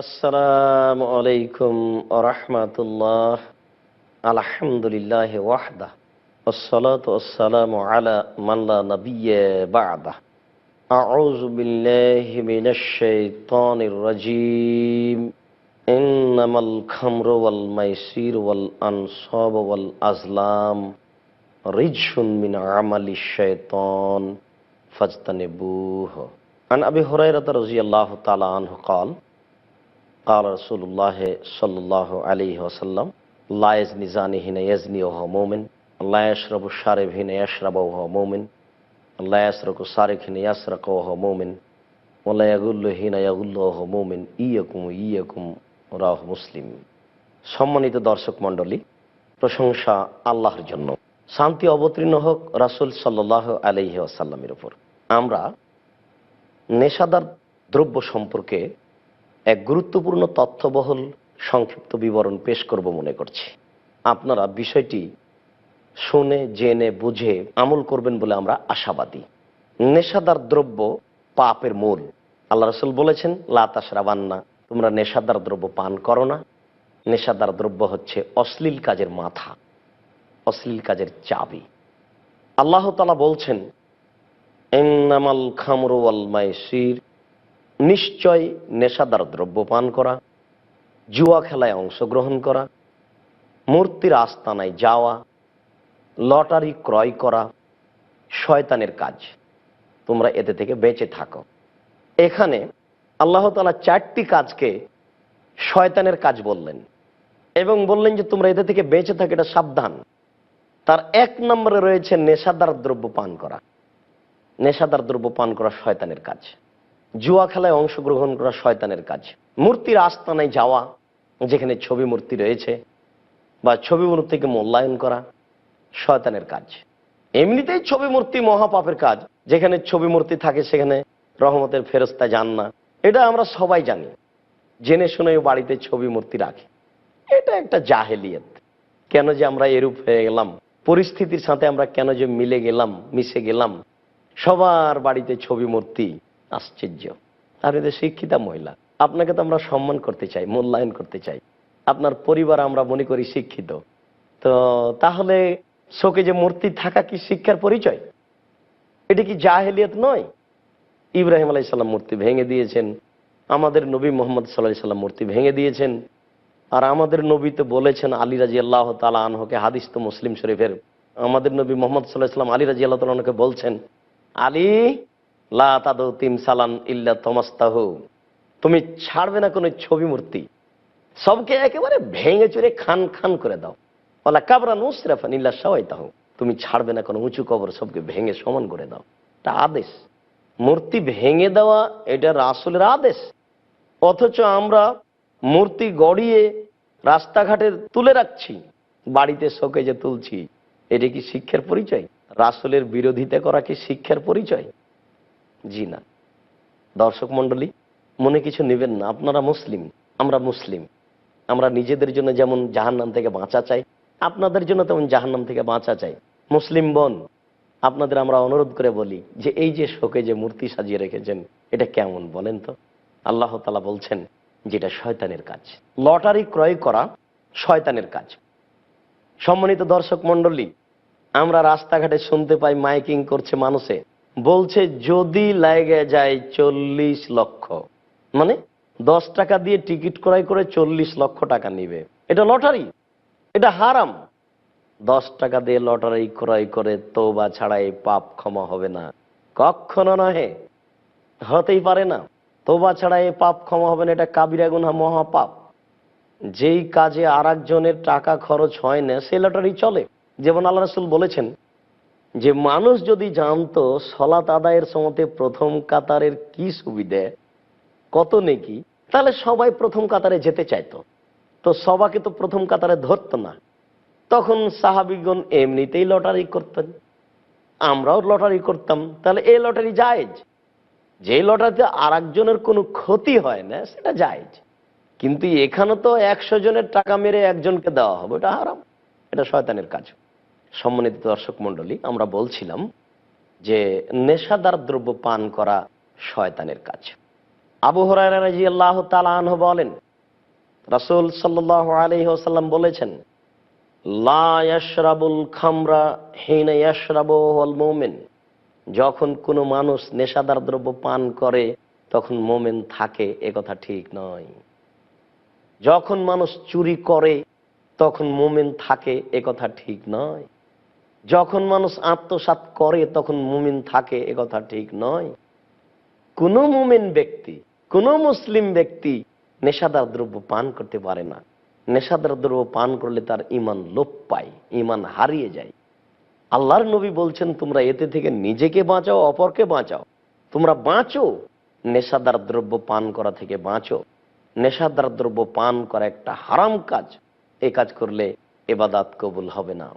আসসালামু আলাইকুম রহমতুল্লাহ আলহামদুলিল্লাহ ওয়াহদা والصلاة والسلام على من لا نبي بعده أعوذ بالله من الشيطان الرجيم إنما الخمر والميسير والأنصاب والأزلام رجس من عمل الشيطان فاجتنبوه عن أبي هريرة رضي الله تعالى عنه قال قال رسول الله صلى الله عليه وسلم لا يزني زاني هنا يزني وهو مؤمن لا يشرب الشارب هنا يشرب وهو مؤمن لا يسرق السارق هنا يسرق وهو مؤمن ولا يغل هنا يغل وهو مؤمن إياكم إياكم রাহ মুসলিম সম্মানিত দর্শক মণ্ডলী প্রশংসা আল্লাহর জন্য শান্তি অবতীর্ণ হোক রাসুল সাল্লাহ আলহি আসাল্লামের উপর আমরা নেশাদার দ্রব্য সম্পর্কে এক গুরুত্বপূর্ণ তথ্যবহল সংক্ষিপ্ত বিবরণ পেশ করব মনে করছি। আপনারা বিষয়টি শুনে, জেনে, বুঝে আমল করবেন বলে আমরা আশাবাদী। নেশাদার দ্রব্য পাপের মূল। আল্লাহ রসুল বলেছেন লাতাস রাবান্না তোমরা নেশাদার দ্রব্য পান করো না। নেশাদার দ্রব্য হচ্ছে অশ্লীল কাজের মাথা, অশ্লীল কাজের চাবি। আল্লাহ তালা বলছেন এন্নামাল খামরু আল মাইসির। নিশ্চয় নেশাদার দ্রব্য পান করা, জুয়া খেলায় অংশগ্রহণ করা, মূর্তির আস্তানায় যাওয়া, লটারি ক্রয় করা শয়তানের কাজ। তোমরা এতে থেকে বেঁচে থাকো। এখানে আল্লাহ তালা চারটি কাজকে শয়তানের কাজ বললেন এবং বললেন যে তোমরা এতে থেকে বেঁচে থাকো, এটা সাবধান। তার এক নম্বরে রয়েছে নেশাদার দ্রব্য পান করা। নেশাদার দ্রব্য পান করা শয়তানের কাজ। জুয়া খেলায় অংশগ্রহণ করা শয়তানের কাজ। মূর্তির আস্তানায় যাওয়া, যেখানে ছবি মূর্তি রয়েছে, বা ছবি মূর্তিকে মূল্যায়ন করা, শয়তানের কাজ। এমনিতেই ছবি মূর্তি মহাপাপের কাজ। যেখানে ছবি মূর্তি থাকে, সেখানে রহমতের ফেরস্তা যান না। এটা আমরা সবাই জানি। জেনে শুনে বাড়িতে ছবি মূর্তি রাখে। এটা একটা জাহেলিয়ত। কেন যে আমরা এরূপ হয়ে গেলাম? পরিস্থিতির সাথে আমরা কেন যে মিলে গেলাম, মিশে গেলাম? সবার বাড়িতে ছবি মূর্তি আশ্চর্য। আর এদের শিক্ষিতা মহিলা। আপনাকে তো আমরা সম্মান করতে চাই, মূল্যায়ন করতে চাই। আপনার পরিবার আমরা মনে করি শিক্ষিত। তো তাহলে শোকে যে মূর্তি থাকা কি শিক্ষার পরিচয়? এটা কি জাহেলিয়ত নয়? ইব্রাহিম আলাইসাল্লাম মূর্তি ভেঙে দিয়েছেন। আমাদের নবী মোহাম্মদ সাল্লাহ সাল্লাম মূর্তি ভেঙে দিয়েছেন। আর আমাদের নবী তো বলেছেন আলী রাজি আল্লাহ তালা আনহকে, হাদিস তো মুসলিম শরীফের। আমাদের নবী মোহাম্মদ সাল্লাহ সাল্লাম আলী রাজি আল্লাহ তালকে বলছেন, আলী লা তিম সালান ইল্লা তমাস্তাহ। তুমি ছাড়বে না কোনো ছবি মূর্তি। সবকে একেবারে ভেঙে চুরে খান খান করে দাও। বলা কাবরা নুসরাফান ইল্লা সবাই তাহ তুমি ছাড়বে না কোনো উঁচু কবর, সবকে ভেঙে সমান করে দাও। এটা আদেশ। মূর্তি ভেঙে দেওয়া, এটা রাসুলের আদেশ। অথচ আমরা মূর্তি গড়িয়ে রাস্তাঘাটে তুলে রাখছি, বাড়িতে শোকে যে তুলছি। এটা কি শিক্ষার পরিচয়? রাসুলের বিরোধিতা করা কি শিক্ষার পরিচয়? জি না। দর্শক মন্ডলী মনে কিছু নেবেন না? আপনারা মুসলিম, আমরা মুসলিম। আমরা নিজেদের জন্য যেমন জাহান্নাম থেকে বাঁচা চাই, আপনাদের জন্য তেমন জাহান্নাম থেকে বাঁচা চাই। মুসলিম বোন, আপনাদের আমরা অনুরোধ করে বলি যে এই যে শোকে যে মূর্তি সাজিয়ে রেখেছেন, এটা কেমন বলেন তো? আল্লাহ তালা বলছেন যেটা শয়তানের কাজ। লটারি ক্রয় করা শয়তানের কাজ। সম্মানিত দর্শক মন্ডলী আমরা রাস্তাঘাটে শুনতে পাই মাইকিং করছে মানুষে। বলছে, যদি লাগে যায় চল্লিশ লক্ষ। মানে দশ টাকা দিয়ে টিকিট ক্রয় করে চল্লিশ লক্ষ টাকা নিবে। এটা লটারি, এটা হারাম। দশ টাকা দিয়ে লটারি ক্রয় করে তৌবা ছাড়া এই পাপ ক্ষমা হবে না। কখনো নহে, হতেই পারে না। তোবা ছাড়া এই পাপ ক্ষমা হবে না, এটা কাবিরা গুনা মহাপাপ। যেই কাজে আর টাকা খরচ হয় না, সে লটারি চলে। যেমন আল্লাহ রসুল বলেছেন যে মানুষ যদি জানতো সলাত আদায়ের সময়তে প্রথম কাতারের কি সুবিধে, কত নেকি, তাহলে সবাই প্রথম কাতারে যেতে চাইতো। তো সবাকে তো প্রথম কাতারে ধরতো না। তখন সাহাবিগণ এমনিতেই লটারি করতেন। আমরাও লটারি করতাম। তাহলে এই লটারি জায়েজ? যে লটারিতে আর একজনের কোনো ক্ষতি হয় না, সেটা জায়েজ। কিন্তু এখানে তো একশো জনের টাকা মেরে একজনকে দেওয়া হবে এটা হারাম। এটা শয়তানের কাজ। সম্মানিত দর্শক মন্ডলী আমরা বলছিলাম যে নেশাদার দ্রব্য পান করা শয়তানের কাজ। আবু হরাজি আল্লাহ তালাহ বলেন, রাসুল সাল্লাহ আলহি আসাল্লাম বলেছেন, লা ইয়াশরাবুল খামরা হিনা মোমেন। যখন কোনো মানুষ নেশাদার দ্রব্য পান করে, তখন মোমেন থাকে, এ কথা ঠিক নয়। যখন মানুষ চুরি করে, তখন মোমেন থাকে, এ কথা ঠিক নয়। যখন মানুষ আত্মসাত করে, তখন মুমিন থাকে, এ কথা ঠিক নয়। কোন মুমিন ব্যক্তি, কোন মুসলিম ব্যক্তি নেশাদার দ্রব্য পান করতে পারে না। নেশাদার দ্রব্য পান করলে তার ইমান লোপ পায় ইমান হারিয়ে যায়। আল্লাহর নবী বলছেন, তোমরা এতে থেকে নিজেকে বাঁচাও, অপরকে বাঁচাও। তোমরা বাঁচো। নেশাদার দ্রব্য পান করা থেকে বাঁচো। নেশাদার দ্রব্য পান করা একটা হারাম কাজ। এই কাজ করলে এবাদাত কবুল হবে না।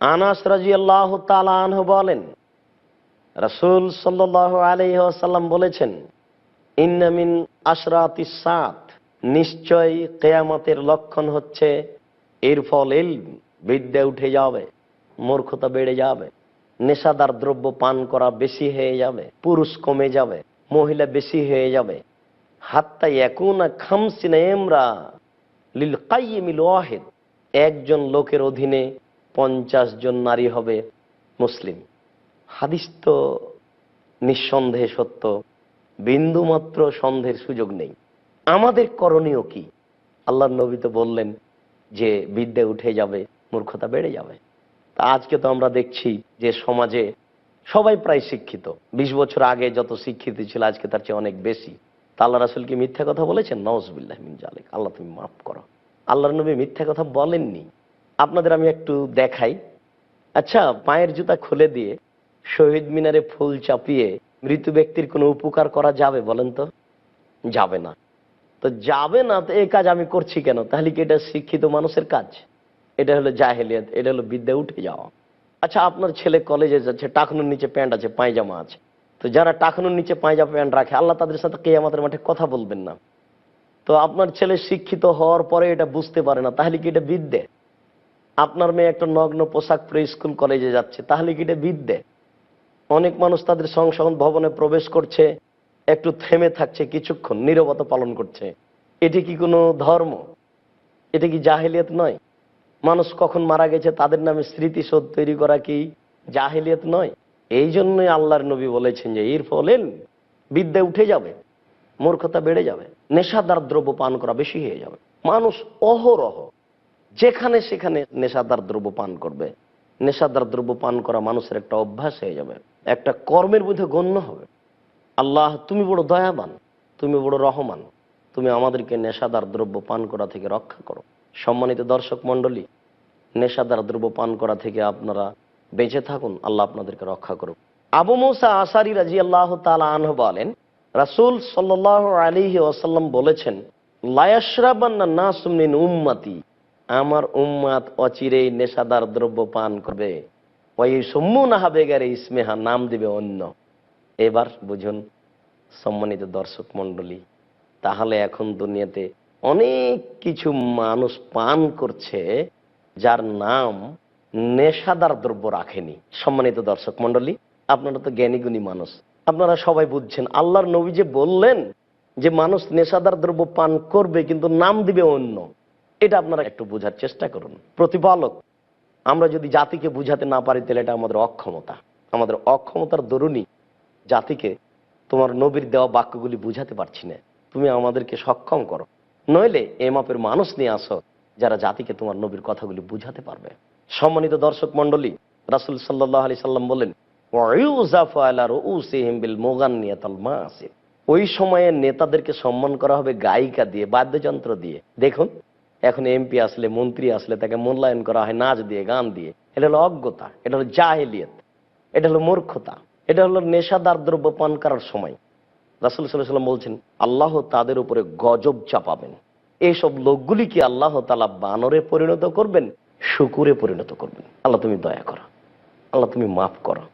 আনাস রাজি আল্লাহ তালাহ বলেন, রসুল সাল্লাহ আলহাসাল্লাম বলেছেন ইন্নামিন আশরাত সাত নিশ্চয় কেয়ামতের লক্ষণ হচ্ছে এর ফল এল বিদ্যা উঠে যাবে, মূর্খতা বেড়ে যাবে, নেশাদার দ্রব্য পান করা বেশি হয়ে যাবে, পুরুষ কমে যাবে, মহিলা বেশি হয়ে যাবে। হাত্তা এখন খামসিনা এমরা লিল কাইমিল ওয়াহেদ, একজন লোকের অধীনে পঞ্চাশ জন নারী হবে মুসলিম। হাদিস তো নিঃসন্দেহে সত্য। বিন্দুমাত্র সন্দেহের সুযোগ নেই। আমাদের করণীয় কি? আল্লাহ নবী তো বললেন যে, বিদ্যে উঠে যাবে, মূর্খতা বেড়ে যাবে। তা আজকে তো আমরা দেখছি যে, সমাজে সবাই প্রায় শিক্ষিত। বিশ বছর আগে যত শিক্ষিত ছিল, আজকে তার চেয়ে অনেক বেশি। তা আল্লাহ রাসুল কি মিথ্যা কথা বলেছেন? নওয়াজবিল্লাহ মিন জালেক আল্লাহ তুমি মাফ করো। আল্লাহর নবী মিথ্যা কথা বলেননি। আপনাদের আমি একটু দেখাই। আচ্ছা পায়ের জুতা খুলে দিয়ে শহীদ মিনারে ফুল চাপিয়ে মৃত ব্যক্তির কোনো উপকার করা যাবে বলেন তো? যাবে না। তো যাবে না, তো এই কাজ আমি করছি কেন? তাহলে কি এটা শিক্ষিত মানুষের কাজ? এটা হলো জাহেলিয়াত, এটা হলো বিদ্যা উঠে যাওয়া। আচ্ছা আপনার ছেলে কলেজে যাচ্ছে, টাকনুর নিচে প্যান্ট আছে, পায়জামা আছে। তো যারা টাকনুর নিচে পায়জামা প্যান্ট রাখে, আল্লাহ তাদের সাথে কে আমাদের মাঠে কথা বলবেন না। তো আপনার ছেলে শিক্ষিত হওয়ার পরে এটা বুঝতে পারে না, তাহলে কি এটা বিদ্যে? আপনার মেয়ে একটা নগ্ন পোশাক পরে স্কুল কলেজে যাচ্ছে, তাহলে কি এটা বিদ্যে? অনেক মানুষ তাদের সংসদ ভবনে প্রবেশ করছে, একটু থেমে থাকছে, কিছুক্ষণ নীরবতা পালন করছে। এটি কি কোনো ধর্ম? এটা কি জাহেলিয়ত নয়? মানুষ কখন মারা গেছে, তাদের নামে স্মৃতিশোধ তৈরি করা কি জাহেলিয়ত নয়? এই জন্যই আল্লাহর নবী বলেছেন যে, এর ফলে বিদ্যা উঠে যাবে, মূর্খতা বেড়ে যাবে, নেশাদার দ্রব্য পান করা বেশি হয়ে যাবে। মানুষ অহরহ যেখানে সেখানে নেশাদার দ্রব্য পান করবে, নেশাদার দ্রব্য পান করা মানুষের একটা অভ্যাস হয়ে যাবে, একটা কর্মের মধ্যে গণ্য হবে। আল্লাহ, তুমি বড় দয়াবান, তুমি বড় রহমান, তুমি আমাদেরকে নেশাদার দ্রব্য পান করা থেকে রক্ষা করো। সম্মানিত দর্শক মন্ডলী নেশাদার দ্রব্য পান করা থেকে আপনারা বেঁচে থাকুন, আল্লাহ আপনাদেরকে রক্ষা করুক। আবু মৌসা আসারি রাজি আল্লাহ তালা আনহ বলেন, রাসুল সাল্লাহ আলিহি ওসাল্লাম বলেছেন লায়াসরাবান্না না সুমিন উম্মাতি আমার উম্মাত অচিরেই নেশাদার দ্রব্য পান করবে। ওই সম্মু না ইসমেহা নাম দিবে অন্য। এবার বুঝুন, সম্মানিত দর্শক মন্ডলী তাহলে এখন দুনিয়াতে অনেক কিছু মানুষ পান করছে যার নাম নেশাদার দ্রব্য রাখেনি। সম্মানিত দর্শক মন্ডলী আপনারা তো জ্ঞানীগুণী মানুষ। আপনারা সবাই বুঝছেন, আল্লাহর নবী যে বললেন যে মানুষ নেশাদার দ্রব্য পান করবে কিন্তু নাম দিবে অন্য। এটা আপনারা একটু বোঝার চেষ্টা করুন। প্রতিপালক, আমরা যদি জাতিকে বুঝাতে না পারি, তাহলে এটা আমাদের অক্ষমতা। আমাদের অক্ষমতার দরুনই জাতিকে তোমার নবীর দেওয়া বাক্যগুলি বুঝাতে পারছি না। তুমি আমাদেরকে সক্ষম করো। নইলে এ মাপের মানুষ নিয়ে আসো, যারা জাতিকে তোমার নবীর কথাগুলি বুঝাতে পারবে। সম্মানিত দর্শক মন্ডলী রাসুল সাল্লাহ আলি সাল্লাম বলেন ওই সময়ে নেতাদেরকে সম্মান করা হবে গায়িকা দিয়ে, বাদ্যযন্ত্র দিয়ে। দেখুন এখন এমপি আসলে, মন্ত্রী আসলে, তাকে মূল্যায়ন করা হয় নাচ দিয়ে, গান দিয়ে। এটা হলো অজ্ঞতা, এটা হলো জাহেলিয়ত, এটা হলো মূর্খতা, এটা হলো নেশাদার দ্রব্য পান করার সময়। রাসুল সাল্লাম বলছেন, আল্লাহ তাদের উপরে গজব চাপাবেন। এইসব লোকগুলিকে আল্লাহ তালা বানরে পরিণত করবেন, শুকুরে পরিণত করবেন। আল্লাহ তুমি দয়া করো, আল্লাহ তুমি মাফ করো।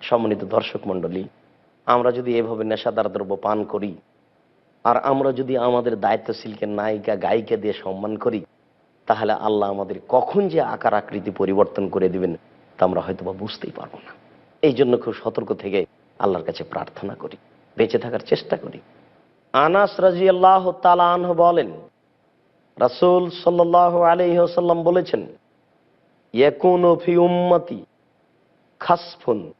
সম্মানিত দর্শক মন্ডলী আমরা যদি এভাবে নেশাদার দ্রব্য পান করি আর আমরা যদি আমাদের দায়িত্বশীলকে, নায়িকা, গায়িকা দিয়ে সম্মান করি, তাহলে আল্লাহ আমাদের কখন যে আকার আকৃতি পরিবর্তন করে দিবেন, তা আমরা হয়তো বা বুঝতেই পারব না। এই জন্য খুব সতর্ক থেকে আল্লাহর কাছে প্রার্থনা করি, বেঁচে থাকার চেষ্টা করি। আনাস রাজি আল্লাহ তালাহ বলেন, রাসুল সাল্লাহ আলহ্লাম বলেছেন, ইয়কুন ফি উম্মতি খাসফুন,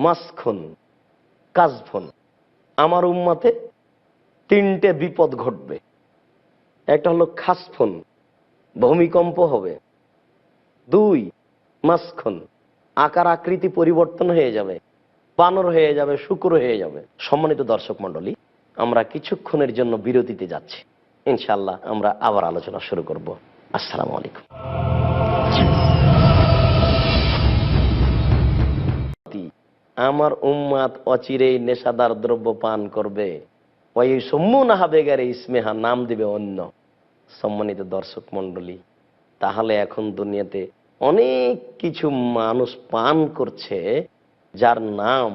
মাসখুন, কাজফুন। আমার উম্মাতে তিনটে বিপদ ঘটবে। একটা হলো খাসফুন, ভূমিকম্প হবে। দুই, মাসখন, আকার আকৃতি পরিবর্তন হয়ে যাবে, বানর হয়ে যাবে, শুক্র হয়ে যাবে। সম্মানিত দর্শক মন্ডলী আমরা কিছুক্ষণের জন্য বিরতিতে যাচ্ছি। ইনশাল্লাহ আমরা আবার আলোচনা শুরু করব। আসসালামু আলাইকুম। আমার উম্মাদ অচিরেই নেশাদার দ্রব্য পান করবে। ওই সম্মুনা হবে ইসমেহা নাম দিবে অন্য সম্মানিত দর্শক তাহলে এখন দুনিয়াতে অনেক কিছু মানুষ পান করছে, যার নাম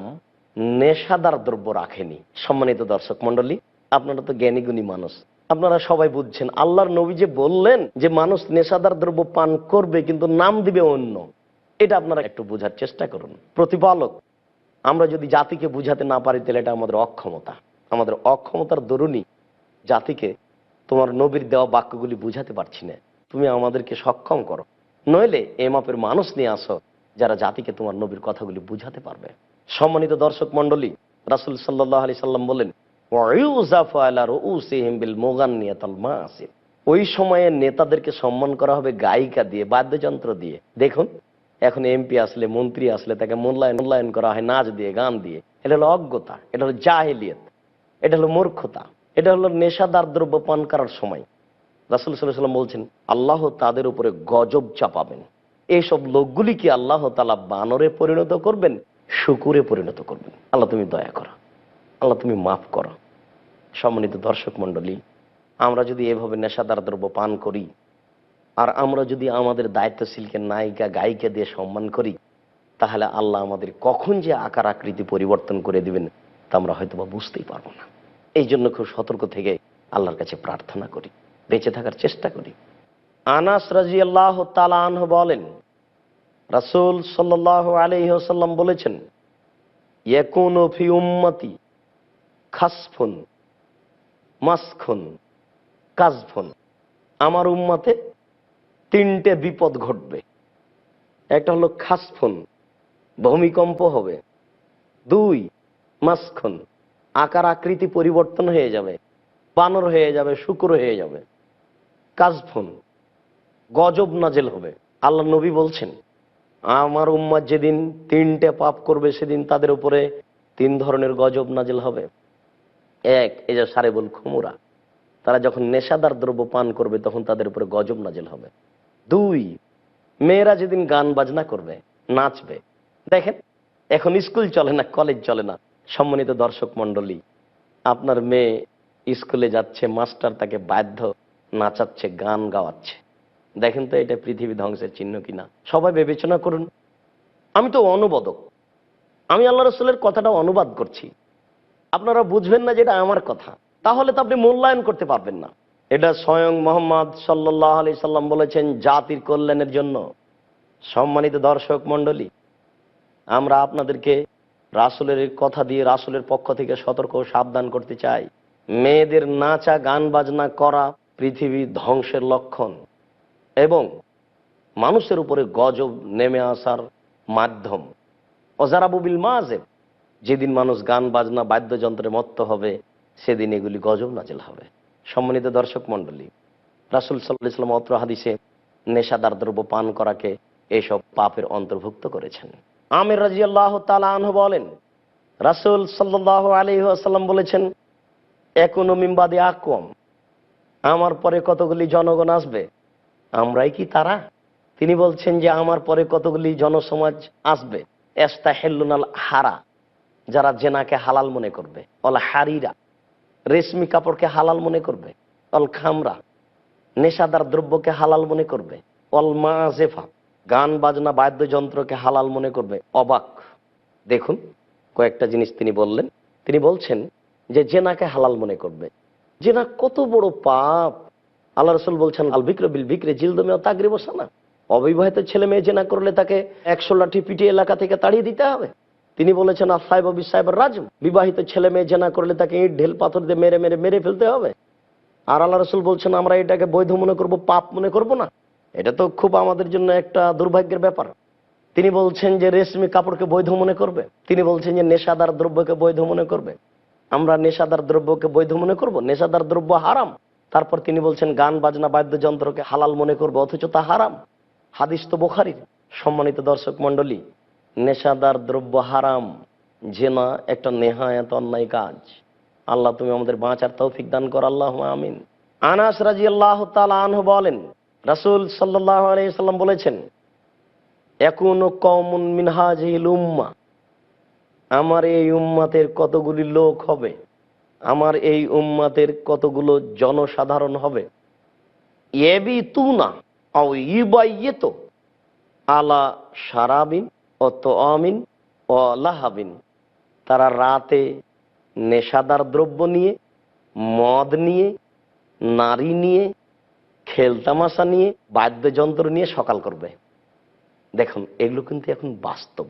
নেশাদার দ্রব্য রাখেনি। সম্মানিত দর্শক মন্ডলী আপনারা তো জ্ঞানীগুণী মানুষ। আপনারা সবাই বুঝছেন, আল্লাহর নবী যে বললেন যে মানুষ নেশাদার দ্রব্য পান করবে কিন্তু নাম দিবে অন্য, এটা আপনারা একটু বোঝার চেষ্টা করুন। প্রতিপালক, আমরা যদি জাতিকে বুঝাতে না পারি, তাহলে এটা আমাদের অক্ষমতা। আমাদের অক্ষমতার দরুনই জাতিকে তোমার নবীর দেওয়া বাক্যগুলি বুঝাতে পারছি না। তুমি আমাদেরকে সক্ষম করো। নইলে এ মাপের মানুষ নিয়ে আসো যারা জাতিকে তোমার নবীর কথাগুলি বুঝাতে পারবে। সম্মানিত দর্শক মন্ডলী রাসুল সাল্লাহ আলি সাল্লাম বলেন ওই সময়ে নেতাদেরকে সম্মান করা হবে গায়িকা দিয়ে, বাদ্যযন্ত্র দিয়ে। দেখুন, এখন এমপি আসলে, মন্ত্রী আসলে, তাকে মূল্যায়ন মূল্যায়ন করা হয়, নাচ দিয়ে, গান দিয়ে। এটা হলো অজ্ঞতা, এটা হলো জাহেলিয়ত। এটা হলো মূর্খতা। এটা হলো নেশাদার দ্রব্য পান করার সময়। রাসুল সাল্লাম বলছেন, আল্লাহ তাদের উপরে গজব চাপাবেন। এইসব লোকগুলিকে আল্লাহ তালা বানরে পরিণত করবেন, শুকুরে পরিণত করবেন। আল্লাহ তুমি দয়া করো। আল্লাহ তুমি মাফ করো। সম্মানিত দর্শক মন্ডলী আমরা যদি এভাবে নেশাদার দ্রব্য পান করি, আর আমরা যদি আমাদের দায়িত্বশীলকে নায়িকা, গায়িকা দিয়ে সম্মান করি, তাহলে আল্লাহ আমাদের কখন যে আকার আকৃতি পরিবর্তন করে দিবেন তা আমরা হয়তো বা বুঝতেই পারব না। এই জন্য খুব সতর্ক থেকে আল্লাহর কাছে প্রার্থনা করি, বেঁচে থাকার চেষ্টা করি। আনাস রাজি আল্লাহ তালাহ বলেন, রাসুল সাল্লাহ আলহ্লাম বলেছেন ফি উম্মতি খাসফুন, মাসখুন, কাজফুন। আমার উম্মাতে তিনটে বিপদ ঘটবে। একটা হলো খাসফুন, ভূমিকম্প হবে। দুই মাসখুন আকার আকৃতি পরিবর্তন হয়ে যাবে, বানর হয়ে যাবে, শুক্র হয়ে যাবে। কাজফুন গজব নাজেল হবে। আল্লাহ নবী বলছেন, আমার উম্মাদ যেদিন তিনটে পাপ করবে, সেদিন তাদের উপরে তিন ধরনের গজব নাজেল হবে। এক, এই যে সারেবুল খুমুরা, তারা যখন নেশাদার দ্রব্য পান করবে, তখন তাদের উপরে গজব নাজেল হবে। দুই, মেয়েরা যেদিন গান বাজনা করবে, নাচবে, দেখেন, এখন স্কুল চলে না, কলেজ চলে না সম্মানিত দর্শক মন্ডলী আপনার মেয়ে স্কুলে যাচ্ছে, মাস্টার তাকে বাধ্য নাচাচ্ছে, গান গাওয়াচ্ছে। দেখেন তো এটা পৃথিবী ধ্বংসের চিহ্ন কিনা। সবাই বিবেচনা করুন, আমি তো অনুবাদক। আমি আল্লাহ রসুলের কথাটা অনুবাদ করছি। আপনারা বুঝবেন না যেটা আমার কথা। তাহলে তো আপনি মূল্যায়ন করতে পারবেন না। এটা স্বয়ং মোহাম্মদ সাল্লাহ আলি সাল্লাম বলেছেন, জাতির কল্যাণের জন্য। সম্মানিত দর্শক মন্ডলী আমরা আপনাদেরকে রাসুলের কথা দিয়ে রাসুলের পক্ষ থেকে সতর্ক সাবধান করতে চাই। মেয়েদের নাচা, গান, বাজনা করা পৃথিবী ধ্বংসের লক্ষণ এবং মানুষের উপরে গজব নেমে আসার মাধ্যম। অজারাবুবিল মাজেব যেদিন মানুষ গান, বাজনা, বাদ্যযন্ত্রে মত্ত হবে, সেদিন এগুলি গজব নাজেল হবে। সম্মানিত দর্শক মন্ডলী রাসুল সাল্লাহ ইসলাম অত্র হাদিসে নেশাদার দ্রব্য পান করাকে এসব পাপের অন্তর্ভুক্ত করেছেন। আমির রাজি আল্লাহ তালাহ বলেন, রাসুল সাল্লাহ আলী আসাল্লাম বলেছেন একুন মিম্বাদে আকম আমার পরে কতগুলি জনগণ আসবে? আমরাই কি তারা? তিনি বলছেন যে, আমার পরে কতগুলি জনসমাজ আসবে? এস্তা হেল্লুনাল হারা, যারা জেনাকে হালাল মনে করবে। অল হারিরা, রেশমি কাপড়কে হালাল মনে করবে। অল খামরা, নেশাদার দ্রব্যকে হালাল মনে করবে। অল মা মাজেফা গান বাজনা বাদ্যযন্ত্রকে হালাল মনে করবে, অবাক। দেখুন, কয়েকটা জিনিস তিনি বললেন। তিনি বলছেন যে জেনাকে হালাল মনে করবে। জেনা কত বড় পাপ। আল্লাহ রসুল বলছেন, আল বিক্র বিল বিক্রে জিলদমে তাগরি বসা না অবিবাহিত ছেলে মেয়ে জেনা করলে তাকে একশো লাঠি পিটিয়ে এলাকা থেকে তাড়িয়ে দিতে হবে। তিনি বলেছেন আসাইব সাহেব অবি রাজম। বিবাহিত ছেলে মেয়ে জেনা করলে তাকে ইট, ঢেল, পাথর দিয়ে মেরে মেরে মেরে ফেলতে হবে। আর আল্লাহ রসুল বলছেন, আমরা এটাকে বৈধ মনে করব, পাপ মনে করব না। এটা তো খুব আমাদের জন্য একটা দুর্ভাগ্যের ব্যাপার। তিনি বলছেন যে রেশমি কাপড়কে বৈধ মনে করবে। তিনি বলছেন যে নেশাদার দ্রব্যকে বৈধ মনে করবে। আমরা নেশাদার দ্রব্যকে বৈধ মনে করব? নেশাদার দ্রব্য হারাম। তারপর তিনি বলছেন, গান, বাজনা, বাদ্যযন্ত্রকে হালাল মনে করবে, অথচ তা হারাম। হাদিস তো বোখারির। সম্মানিত দর্শক মন্ডলী নেশাদার দ্রব্য হারাম জেনা একটা নেহায়াত অন্যায় কাজ। আল্লাহ তুমি আমাদের বাঁচার তৌফিক দান কর আল্লাহ আমিন। আনাস রাজি আল্লাহ আনহ বলেন রাসুল সাল্লাহ আলাইসাল্লাম বলেছেন, এখন কমন মিনহাজিল উম্মা। আমার এই উম্মাতের কতগুলি লোক হবে? আমার এই উম্মাতের কতগুলো জনসাধারণ হবে? এবি তু না ইবাইয়েত আলা সারাবিন ও তো আমিন ও লাহাবিন। তারা রাতে নেশাদার দ্রব্য নিয়ে, মদ নিয়ে, নারী নিয়ে খেলতামাশা নিয়ে, বাদ্যযন্ত্র নিয়ে সকাল করবে। দেখুন, এগুলো কিন্তু এখন বাস্তব।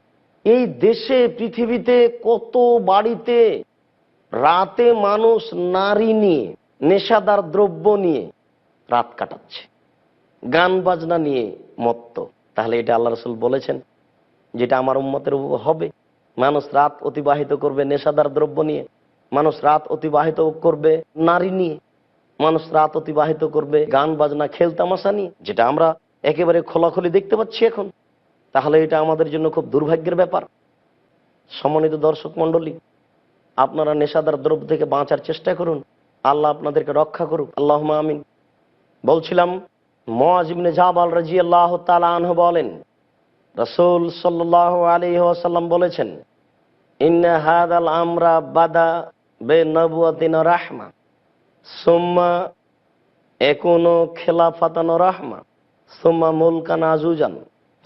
এই দেশে, পৃথিবীতে কত বাড়িতে রাতে মানুষ নারী নিয়ে, নেশাদার দ্রব্য নিয়ে রাত কাটাচ্ছে। গান বাজনা নিয়ে মত্ত। তাহলে এটা আল্লাহ রসুল বলেছেন, যেটা আমার উম্মতের হবে। মানুষ রাত অতিবাহিত করবে নেশাদার দ্রব্য নিয়ে, মানুষ রাত অতিবাহিত করবে নারী নিয়ে। মানুষ রাত অতিবাহিত করবে, গান, বাজনা খেলতামাশা নিয়ে, যেটা আমরা একেবারে খোলাখুলি দেখতে পাচ্ছি এখন। তাহলে এটা আমাদের জন্য খুব দুর্ভাগ্যের ব্যাপার। সমন্বিত দর্শক মন্ডলী আপনারা নেশাদার দ্রব্য থেকে বাঁচার চেষ্টা করুন। আল্লাহ আপনাদেরকে রক্ষা করুক। আল্লাহ আমিন। বলছিলাম মজিবনে জাবাল রাজি আল্লাহ আনহ বলেন, রসুল সাল্লাহ আলী ওসাল্লাম বলেছেন, ইন্না হাদ আল আমরা বাদা বে নবুয়াতিন রাহমা। সোম্মা একুনো খেলাফাতানো রাহমা সোম্মা মুলকান আজুজান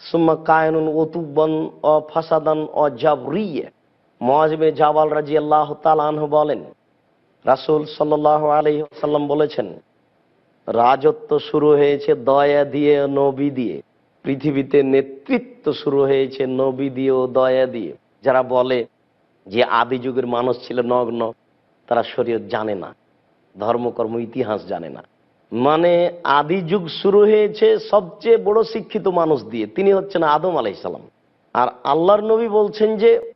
সুম্মা কায়নুন ওতুবন অ ফাসাদান অ জাবরিয়ে। মহাজবে জাবাল রাজি আল্লাহ তালানহ বলেন, রাসুল সাল্লাহ আলী সাল্লাম বলেছেন, রাজত্ব শুরু হয়েছে দয়া দিয়ে, নবী দিয়ে। পৃথিবীতে নেতৃত্ব শুরু হয়েছে নবী দিয়ে ও দয়া দিয়ে। যারা বলে যে আদি যুগের মানুষ ছিল নগ্ন, তারা শরীয়ত জানে না। ধর্মকর্ম, ইতিহাস জানে না। মানে আদি যুগ শুরু হয়েছে সবচেয়ে বড় শিক্ষিত মানুষ দিয়ে, তিনি হচ্ছেন আদম আলাইসালাম আর আল্লাহর নবী বলছেন যে,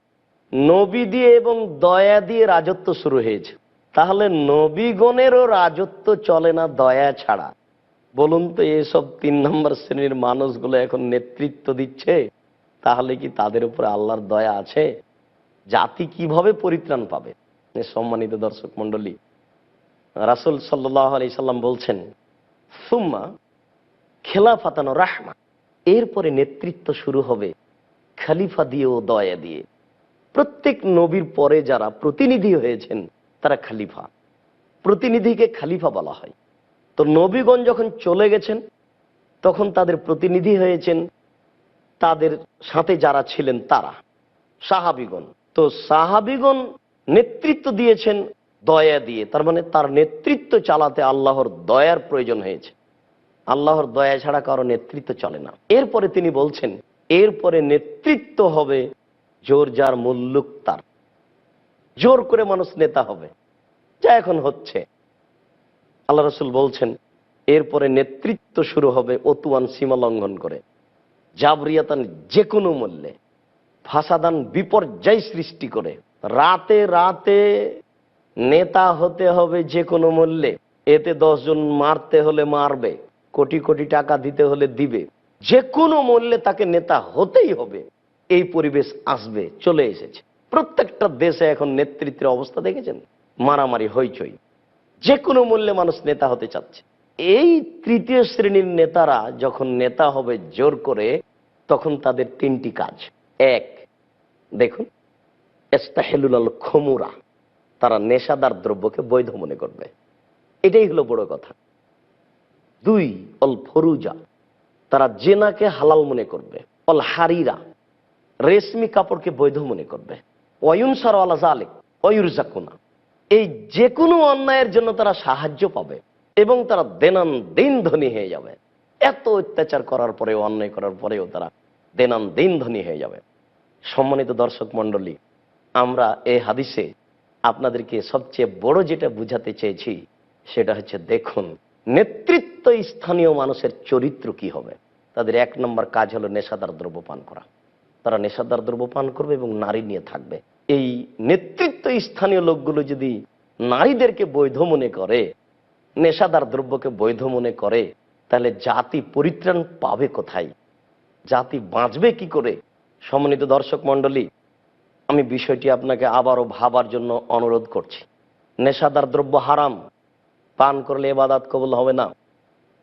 নবী দিয়ে এবং দয়া দিয়ে রাজত্ব শুরু হয়েছে। তাহলে নবীগণেরও রাজত্ব চলে না দয়া ছাড়া? বলুন তো, এসব তিন নম্বর শ্রেণির মানুষগুলো এখন নেতৃত্ব দিচ্ছে? তাহলে কি তাদের উপরে আল্লাহর দয়া আছে? জাতি কীভাবে পরিত্রাণ পাবে? সম্মানিত দর্শক মন্ডলী রাসুল সাল্লাহ আলি সাল্লাম বলছেন, সুম্মা খেলা ফাতানো রাহমা এরপরে নেতৃত্ব শুরু হবে খালিফা দিয়ে ও দয়া দিয়ে। প্রত্যেক নবীর পরে যারা প্রতিনিধি হয়েছেন, তারা খালিফা। প্রতিনিধিকে খালিফা বলা হয়। তো নবীগণ যখন চলে গেছেন, তখন তাদের প্রতিনিধি হয়েছেন, তাদের সাথে যারা ছিলেন তারা, সাহাবিগণ। তো সাহাবিগণ নেতৃত্ব দিয়েছেন দয়া দিয়ে, তার মানে তার নেতৃত্ব চালাতে আল্লাহর দয়ার প্রয়োজন হয়েছে। আল্লাহর দয়া ছাড়া কারও নেতৃত্ব চলে না। এরপরে তিনি বলছেন, এরপরে নেতৃত্ব হবে জোর যার মুল্লুক তার। জোর করে মানুষ নেতা হবে। যা এখন হচ্ছে। আল্লাহ রসুল বলছেন, এরপরে নেতৃত্ব শুরু হবে অতুয়ান সীমা লঙ্ঘন করে। জাবরিয়াতান যে কোনো মূল্যে, ফাসাদান বিপর্যয় সৃষ্টি করে। রাতে রাতে নেতা হতে হবে যে কোনো মূল্যে। এতে দশজন মারতে হলে মারবে, কোটি কোটি টাকা দিতে হলে দিবে। যে কোনো মূল্যে তাকে নেতা হতেই হবে। এই পরিবেশ আসবে, চলে এসেছে। প্রত্যেকটা দেশে এখন নেতৃত্বের অবস্থা দেখেছেন? মারামারি, হইচই। যে কোনো মূল্যে মানুষ নেতা হতে চাচ্ছে। এই তৃতীয় শ্রেণির নেতারা যখন নেতা হবে জোর করে, তখন তাদের তিনটি কাজ। এক, দেখুন এস্তাহেলুল খমুরা। তারা নেশাদার দ্রব্যকে বৈধ মনে করবে। এটাই হলো বড় কথা। দুই, অল ফরুজা। তারা জেনাকে হালাল মনে করবে, অল হারিরা। রেশমি কাপড়কে বৈধ মনে করবে। অয়ুনসার আলা জালেক অয়ুরজাকুনা এই যে কোনো অন্যায়ের জন্য তারা সাহায্য পাবে এবং তারা দেনান দিন ধনী হয়ে যাবে। এত অত্যাচার করার পরেও, অন্যায় করার পরেও তারা দেনান দিন ধনী হয়ে যাবে। সম্মানিত দর্শক মণ্ডলী, আমরা এই হাদিসে আপনাদেরকে সবচেয়ে বড় যেটা বুঝাতে চেয়েছি, সেটা হচ্ছে দেখুন নেতৃত্ব স্থানীয় মানুষের চরিত্র কি হবে? তাদের এক নম্বর কাজ হলো নেশাদার দ্রব্য পান করা। তারা নেশাদার দ্রব্য পান করবে এবং নারী নিয়ে থাকবে। এই নেতৃত্ব স্থানীয় লোকগুলো যদি নারীদেরকে বৈধ মনে করে, নেশাদার দ্রব্যকে বৈধ মনে করে, তাহলে জাতি পরিত্রাণ পাবে কোথায়? জাতি বাঁচবে কি করে? সমন্বিত দর্শক মণ্ডলী আমি বিষয়টি আপনাকে আবারও ভাবার জন্য অনুরোধ করছি। নেশাদার দ্রব্য হারাম, পান করলে এবাদাত কবুল হবে না।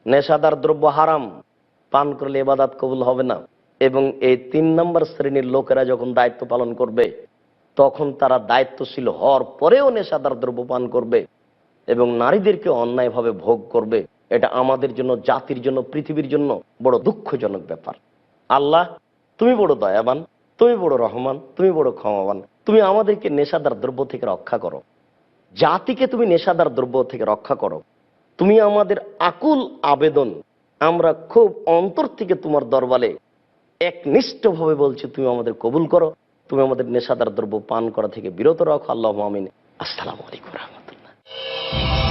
নেশাদার দ্রব্য হারাম, পান করলে এবাদাত কবুল হবে না। এবং এই তিন নম্বর শ্রেণির লোকেরা যখন দায়িত্ব পালন করবে, তখন তারা দায়িত্বশীল হওয়ার পরেও নেশাদার দ্রব্য পান করবে এবং নারীদেরকে অন্যায়ভাবে ভোগ করবে। এটা আমাদের জন্য, জাতির জন্য, পৃথিবীর জন্য বড় দুঃখজনক ব্যাপার। আল্লাহ, তুমি বড় দয়াবান। তুমি বড় রহমান, তুমি বড় ক্ষমাবান। তুমি আমাদেরকে নেশাদার দ্রব্য থেকে রক্ষা করো। জাতিকে তুমি নেশাদার দ্রব্য থেকে রক্ষা করো। তুমি আমাদের আকুল আবেদন। আমরা খুব অন্তর থেকে তোমার দরবারে একনিষ্ঠভাবে বলছি, তুমি আমাদের কবুল করো। তুমি আমাদের নেশাদার দ্রব্য পান করা থেকে বিরত রাখো। আল্লাহ আমিন। আসসালামু আলাইকুম রহমতুল্লাহ।